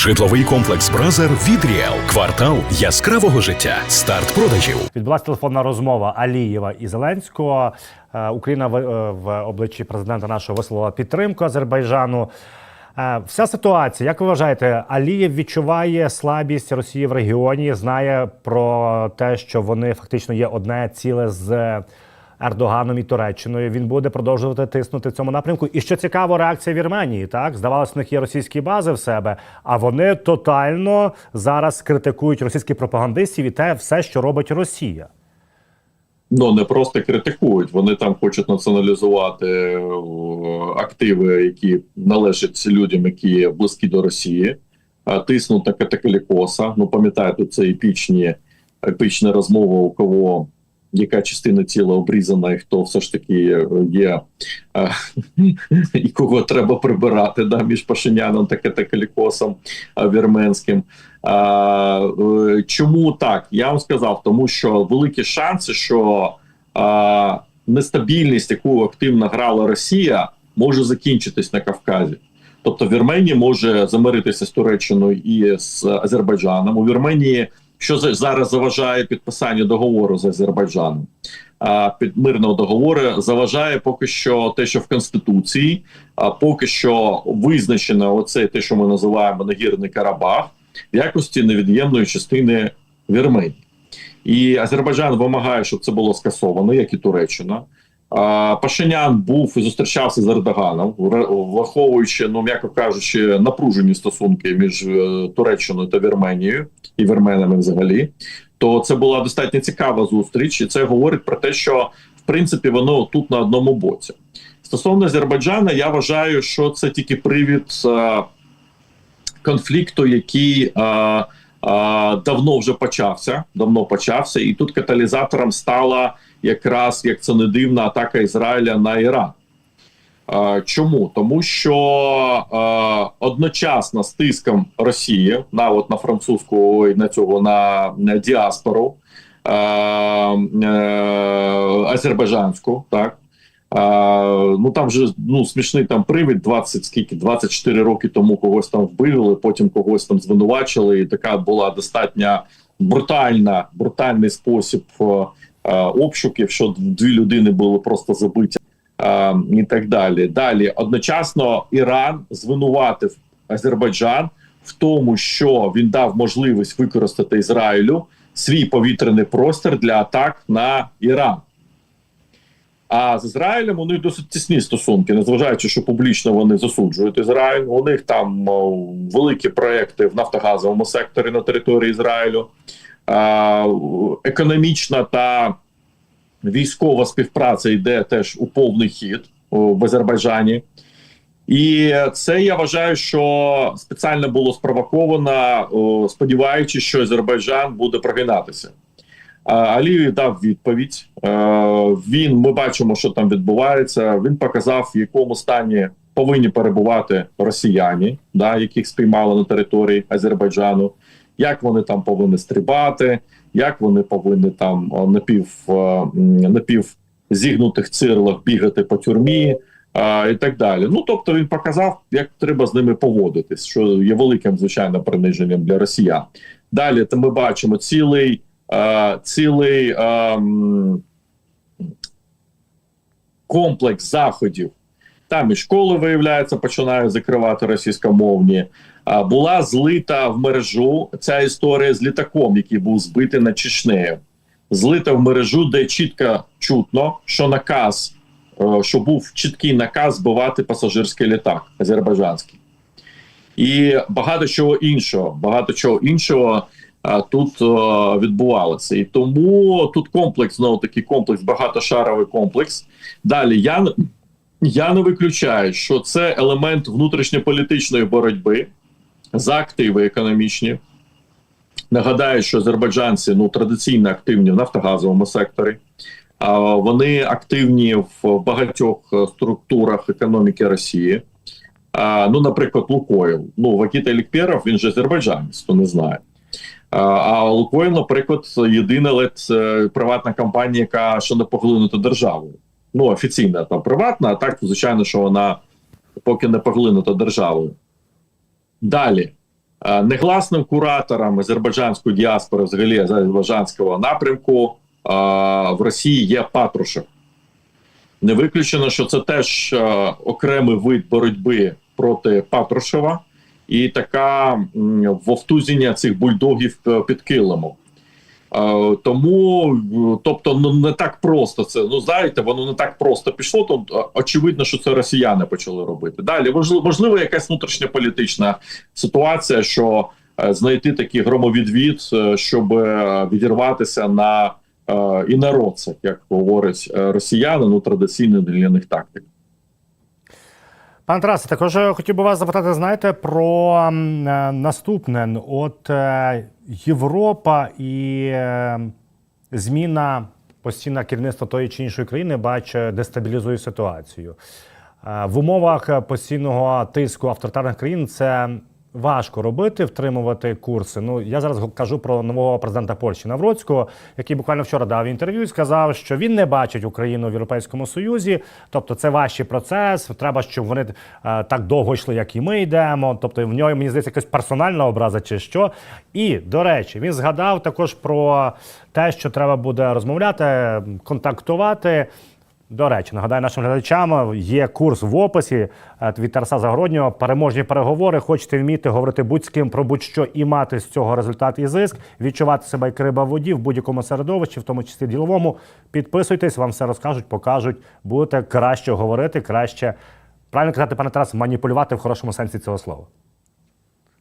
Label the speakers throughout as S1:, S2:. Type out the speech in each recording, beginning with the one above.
S1: Житловий комплекс Бразер від Ріел. Квартал яскравого життя. Старт продажів.
S2: Відбулася телефонна розмова Алієва і Зеленського. Е, Україна в, е, в обличчі президента нашого висловила підтримку Азербайджану. Е, Вся ситуація, як ви вважаєте, Алієв відчуває слабість Росії в регіоні, знає про те, що вони фактично є одне ціле з Ердоганом і Туреччиною. Він буде продовжувати тиснути в цьому напрямку. І що цікаво, реакція Вірменії. Так здавалося, в них є російські бази в себе, а вони тотально зараз критикують російських пропагандистів і те все, що робить Росія.
S3: Ну не просто критикують, вони там хочуть націоналізувати е, активи, які належать людям, які близькі до Росії, тиснуть на Катакалікоса. Ну пам'ятаєте, це епічні епічна розмова, у кого яка частина тіла обрізана, і хто все ж таки є, е, і кого треба прибирати да, між Пашиняном та Катакалікосом е, вірменським. Е, чому так? Я вам сказав, тому що великі шанси, що нестабільність, яку активно грала Росія, може закінчитись на Кавказі. Тобто Вірменія може замиритися з Туреччиною і з Азербайджаном. У Вірменії що зараз заважає підписанню договору з Азербайджаном. Під мирного договору заважає поки що те, що в конституції, а поки що визначено оце те, що ми називаємо Нагірний Карабах, в якості невід'ємної частини Вірменії. І Азербайджан вимагає, щоб це було скасовано, як і Туреччина. А, Пашинян був і зустрічався з Ердоганом, вра- враховуючи, ну м'яко кажучи, напружені стосунки між е, Туреччиною та Вірменією і вірменами взагалі. То це була достатньо цікава зустріч, і це говорить про те, що в принципі воно тут на одному боці. Стосовно Азербайджана, я вважаю, що це тільки привід е, конфлікту, який е, е, давно вже почався. Давно почався, і тут каталізатором стала якраз як це не дивна атака Ізраїля на Іран. Чому? Тому що е, одночасно з тиском Росії на от на французьку ой, на цього на, на діаспору е, е, азербайджанську, так е, ну там вже ну смішний там привід 20 скільки 24 роки тому когось там вбили, потім когось там звинувачили, і така була достатньо брутальна, брутальний спосіб е, обшуків, що дві людини були просто забиті е, і так далі. Далі одночасно Іран звинуватив Азербайджан в тому, що він дав можливість використати Ізраїлю свій повітряний простір для атак на Іран. А з Ізраїлем у них досить тісні стосунки, незважаючи, що публічно вони засуджують Ізраїль. У них там великі проекти в нафтогазовому секторі на території Ізраїлю. Економічна та військова співпраця йде теж у повний хід в Азербайджані. І це я вважаю, що спеціально було спровоковано, сподіваючись, що Азербайджан буде прогинатися. Алієв дав відповідь. Е, Він ми бачимо, що там відбувається. Він показав, в якому стані повинні перебувати росіяни, да, яких спіймали на території Азербайджану, як вони там повинні стрибати, як вони повинні там напів, е, напів зігнутих цирлах бігати по тюрмі. А, і так далі. Ну тобто він показав, як треба з ними поводитись, що є великим звичайно приниженням для росіян. Далі то ми бачимо цілий, е, цілий е, комплекс заходів. Там і школи, виявляється, починають закривати російськомовні. А, була злита в мережу ця історія з літаком, який був збитий над Чечнею. Злита в мережу, де чітко чутно, що наказ, е, що був чіткий наказ збивати пасажирський літак азербайджанський. І багато чого іншого, багато чого іншого а, тут е, відбувалося. І тому тут комплекс, знову такий комплекс, багатошаровий комплекс. Далі я, я не виключаю, що це елемент внутрішньополітичної боротьби за активи економічні. Нагадаю, що азербайджанці ну традиційно активні в нафтогазовому секторі. Вони активні в багатьох е, структурах економіки Росії. Ну, наприклад, Лукойл. Ну, Вакіта Лікперов, він же азербайджанець, хто не знає. А, а Лукойл, наприклад, єдина ледь е, приватна компанія, яка ще не поглинута державою. Ну, офіційна там приватна, а так, звичайно, що вона поки не поглинута державою. Далі. Е, Негласним куратором азербайджанської діаспори, взагалі азербайджанського напрямку е, в Росії є Патрушев. Не виключено, що це теж е, окремий вид боротьби проти Патрушева і така вовтузіння цих бульдогів під килимом. Тому, е, тобто, ну не так просто це. Ну знаєте, воно не так просто пішло. То е, очевидно, що це росіяни почали робити. Далі можливо, якась внутрішньополітична ситуація, що е, знайти такий громовідвід, щоб відірватися на і народцях, як говорять е, росіяни, ну традиційно для них тактик.
S2: Пане Тарасе, також хотів би вас запитати, знаєте, про е, наступне. От е, Європа і е, зміна постійна керівництва тої чи іншої країни, бачу, дестабілізує ситуацію. В умовах постійного тиску авторитарних країн це важко робити, втримувати курси. Ну я зараз кажу про нового президента Польщі Навроцького, який буквально вчора дав інтерв'ю і сказав, що він не бачить Україну в Європейському Союзі. Тобто, це важчий процес. Треба, щоб вони е, так довго йшли, як і ми йдемо. Тобто, в нього мені здається якась персональна образа чи що. І до речі, він згадав також про те, що треба буде розмовляти, контактувати. До речі, нагадаю нашим глядачам, є курс в описі е, від Тараса Загороднього. Переможні переговори. Хочете вміти говорити будь з ким про будь-що і мати з цього результат і зиск, відчувати себе як риба в воді в будь-якому середовищі, в тому числі діловому. Підписуйтесь, вам все розкажуть, покажуть. Будете краще говорити, краще правильно казати, пане Тарас, маніпулювати в хорошому сенсі цього слова.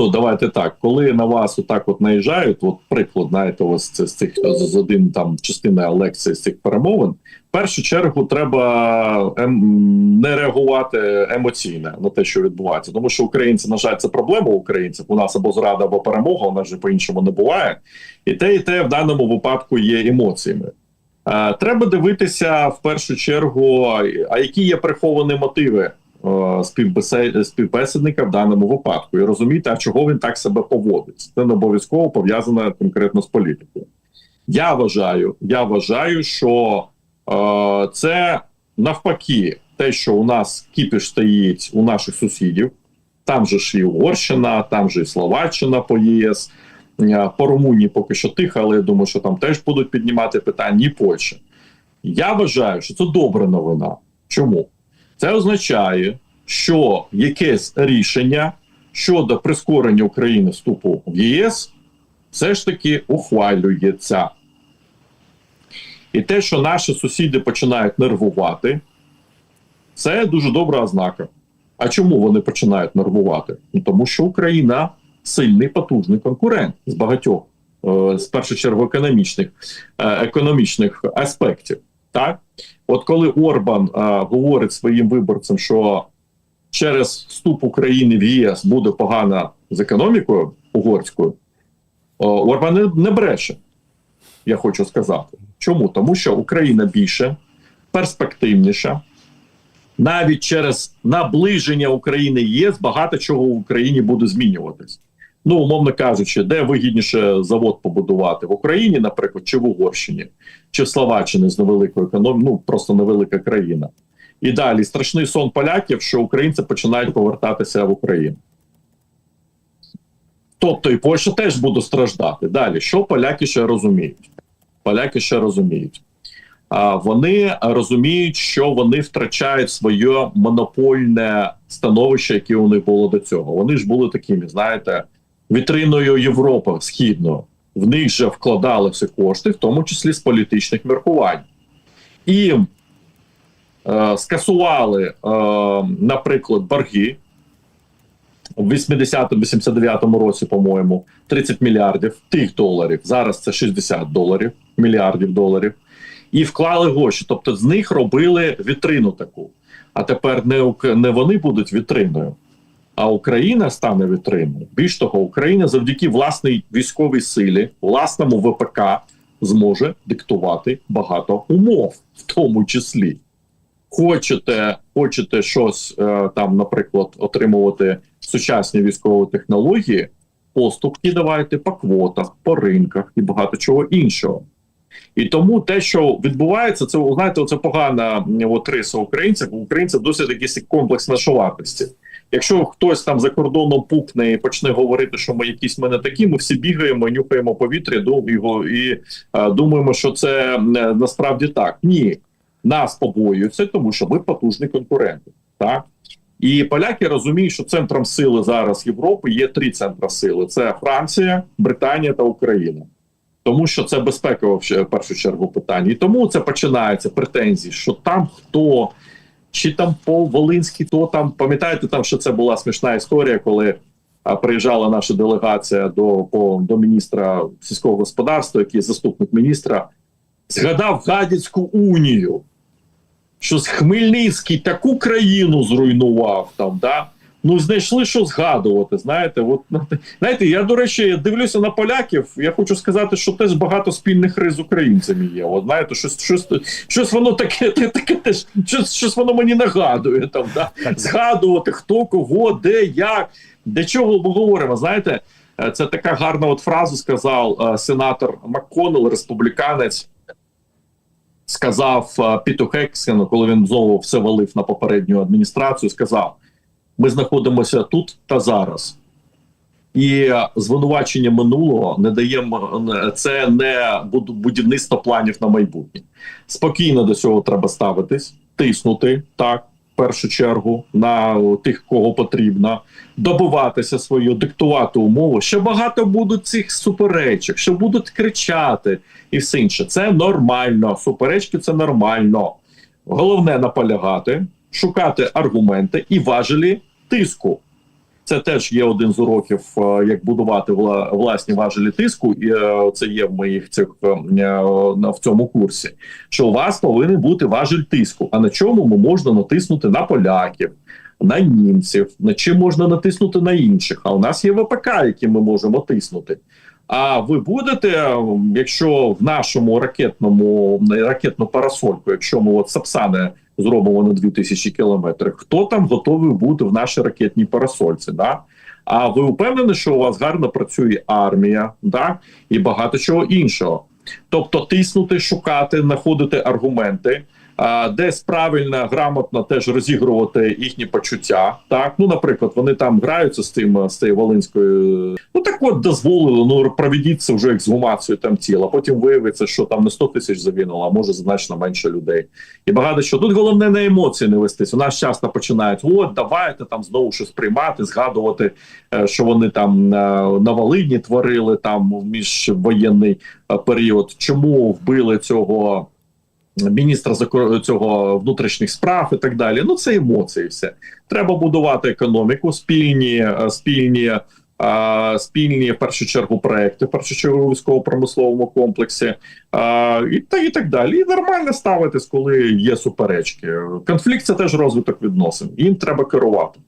S3: Ну, давайте так. Коли на вас отак от наїжджають, от приклад, знаєте, ось це з цих з один там частина лекції з цих перемовин. В першу чергу треба ем, не реагувати емоційно на те, що відбувається, тому що українці, на жаль, це проблема українців. У нас або зрада, або перемога. У нас же по-іншому не буває. І те, і те в даному випадку є емоціями. Е, треба дивитися в першу чергу, а які є приховані мотиви співбесідника в даному випадку, і розуміти, а чого він так себе поводить. Це не обов'язково пов'язано конкретно з політикою. Я вважаю, я вважаю, що е, це навпаки, те, що у нас кіпіш стоїть у наших сусідів. Там же ж і Угорщина, там же і Словаччина по ЄС. Е, По Румунії поки що тихо, але я думаю, що там теж будуть піднімати питання і Польща. Я вважаю, що це добра новина. Чому? Це означає, що якесь рішення щодо прискорення України вступу в ЄС все ж таки ухвалюється. І те, що наші сусіди починають нервувати, це дуже добра ознака. А чому вони починають нервувати? Ну, тому що Україна сильний потужний конкурент з багатьох, е, з першу чергу, економічних, е, економічних аспектів. Так, от коли Орбан е, говорить своїм виборцям, що через вступ України в ЄС буде погано з економікою угорською, Орбан не, бреше. Я хочу сказати. Чому? Тому що Україна більше, перспективніша. Навіть через наближення України ЄС багато чого в Україні буде змінюватись. Ну, умовно кажучи, де вигідніше завод побудувати в Україні, наприклад, чи в Угорщині, чи в Словаччині з невеликою економією, ну просто невелика країна. І далі страшний сон поляків, що українці починають повертатися в Україну. Тобто і Польща теж буде страждати. Далі, що поляки ще розуміють? Поляки ще розуміють. А вони розуміють, що вони втрачають своє монопольне становище, яке у них було до цього. Вони ж були такими, знаєте, вітриною Європи східною. В них же вкладали всі кошти, в тому числі з політичних міркувань. І скасували, е, наприклад, борги в 80-89 році, по-моєму, 30 мільярдів тих доларів. Зараз це 60 доларів, мільярдів доларів. І вклали гроші. Тобто з них робили вітрину таку. А тепер не, не вони будуть вітриною, а Україна стане вітриною. Більш того, Україна завдяки власній військовій силі, власному ВПК зможе диктувати багато умов, в тому числі. Хочете, хочете щось е, там, наприклад, отримувати сучасні військові технології, поступки давайте по квотах, по ринках і багато чого іншого. І тому те, що відбувається, це знаєте, це погана от риса українців. Українців досить якийсь комплекс нашовартості. Якщо хтось там за кордоном пукне і почне говорити, що ми якісь ми не такі, ми всі бігаємо, нюхаємо повітря його і е, думаємо, що це насправді так. Ні, нас побоюються, тому що ми потужні конкуренти. Так і поляки розуміють, що центром сили зараз Європи є три центри сили: це Франція, Британія та Україна. Тому що це безпекове в першу чергу питання, і тому це починається претензії, що там хто чи там по Волинській, то там пам'ятаєте, там що це була смішна історія, коли а, приїжджала наша делегація до по, до міністра сільського господарства, який заступник міністра, згадав Гадяцьку унію, що Хмельницький таку країну зруйнував там. да Ну, знайшли, що згадувати. Знаєте, от знаєте, я до речі дивлюся на поляків. Я хочу сказати, що теж багато спільних рис з українцями є. От знаєте, щось, щось, щось воно таке, таке теж щось, щось воно мені нагадує там. Да? Згадувати хто кого, де, як, для чого ми говоримо. Знаєте, е, це така гарна от фраза сказав е, сенатор МакКоннелл, республіканець. Сказав е, Піту Хексену, коли він знову все валив на попередню адміністрацію, сказав: ми знаходимося тут та зараз. І е, звинувачення минулого не дає це не буд- будівництво планів на майбутнє. Спокійно до цього треба ставитись, тиснути так, першу чергу, на тих, кого потрібно, добиватися свою, диктувати умови. Ще багато будуть цих суперечок, що будуть кричати і все інше. Це нормально. Суперечки це нормально. Головне наполягати, шукати аргументи і важелі тиску. Це теж є один з уроків, е, як будувати власні важелі тиску, і е, це є в моїх цих е, в цьому курсі. Що у вас повинен бути важель тиску. А на чому можна натиснути на поляків, на німців, на чим можна натиснути на інших? А у нас є ВПК, які ми можемо тиснути. А ви будете, якщо в нашому ракетному ракетну парасольку, якщо ми от Сапсани зробимо на 2000 кілометрів, хто там готовий бути в нашій ракетній парасольці? Да? А ви впевнені, що у вас гарно працює армія, да? і багато чого іншого. Тобто тиснути, шукати, знаходити аргументи, десь правильно, грамотно теж розігрувати їхні почуття. Так, ну, наприклад, вони там граються з тим з цією волинською. Ну так от дозволили, ну проведіть це вже ексгумацію там тіла. Потім виявиться, що там не 100 тисяч загинуло, а може значно менше людей. І багато що тут головне на емоції не вестись. У нас часто починають: от давайте там знову щось приймати, згадувати, е, що вони там е, на Волині творили там міжвоєнний е, період. Чому вбили цього? Міністра цього внутрішніх справ і так далі. Ну це емоції. Все треба будувати економіку, спільні е, спільні. е, Спільні в першу чергу проекти, в першу чергу військово-промисловому комплексі, е, і та і так далі. І нормально ставитись, коли є суперечки. Конфлікт це теж розвиток відносин. Їм треба керувати.